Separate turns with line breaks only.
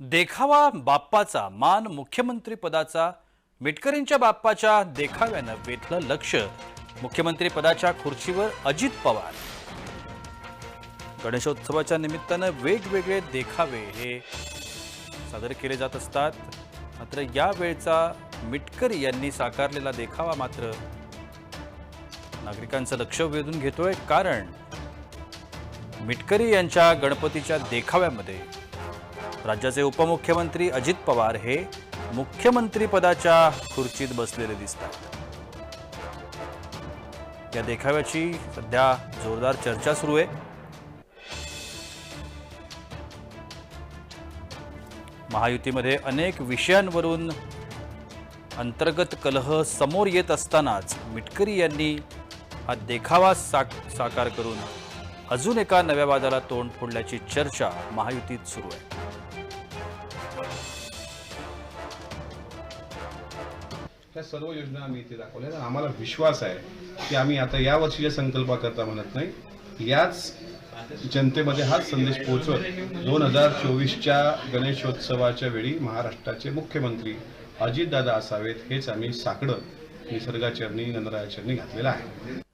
देखावा बाप्पाचा मान मुख्यमंत्री पदाचा मिटकरींच्या बाप्पाच्या देखाव्यानं वेधलं लक्ष. मुख्यमंत्री पदाच्या खुर्चीवर अजित पवार. गणेशोत्सवाच्या निमित्तानं वेगवेगळे देखावे हे सादर केले जात असतात. मात्र यावेळचा मिटकरी यांनी साकारलेला देखावा मात्र नागरिकांचं लक्ष वेधून घेतोय कारण मिटकरी यांच्या गणपतीच्या देखाव्यामध्ये राज्याचे उपमुख्यमंत्री अजित पवार हे मुख्यमंत्रीपदाच्या खुर्चीत बसलेले दिसतात. या देखाव्याची सध्या जोरदार चर्चा सुरू आहे. महायुतीमध्ये अनेक विषयांवरून अंतर्गत कलह समोर येत असतानाच मिटकरी यांनी हा देखावा साक साकार करून अजून एका नव्या वादाला तोंड फोडल्याची चर्चा महायुतीत सुरू आहे.
त्या सर्व योजना आम्ही इथे दाखवल्या आणि आम्हाला विश्वास आहे की आम्ही आता या वर्षीच्या संकल्पाकरता म्हणत नाही याच जनतेमध्ये हाच संदेश पोहोचवत दोन हजार चोवीसच्या गणेशोत्सवाच्या वेळी महाराष्ट्राचे मुख्यमंत्री अजितदादा असावेत हेच आम्ही साकडं निसर्गाचरणी नंदरायाचरणी घातलेलं आहे.